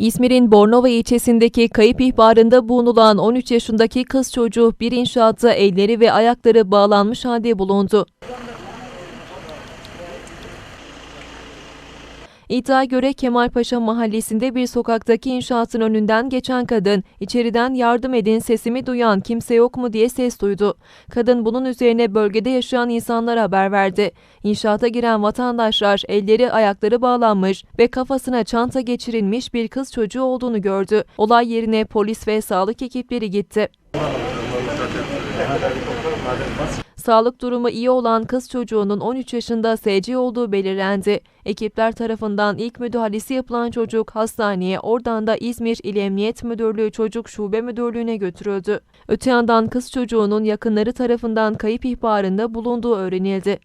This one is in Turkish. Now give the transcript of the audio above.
İzmir'in Bornova ilçesindeki kayıp ihbarında bulunulan 13 yaşındaki kız çocuğu bir inşaatta elleri ve ayakları bağlanmış halde bulundu. İddiaya göre Kemalpaşa mahallesinde bir sokaktaki inşaatın önünden geçen kadın, içeriden yardım edin sesimi duyan kimse yok mu diye ses duydu. Kadın bunun üzerine bölgede yaşayan insanlara haber verdi. İnşaata giren vatandaşlar elleri ayakları bağlanmış ve kafasına çanta geçirilmiş bir kız çocuğu olduğunu gördü. Olay yerine polis ve sağlık ekipleri gitti. Sağlık durumu iyi olan kız çocuğunun 13 yaşında SC olduğu belirlendi. Ekipler tarafından ilk müdahalesi yapılan çocuk hastaneye oradan da İzmir İl Emniyet Müdürlüğü Çocuk Şube Müdürlüğü'ne götürüldü. Öte yandan kız çocuğunun yakınları tarafından kayıp ihbarında bulunduğu öğrenildi.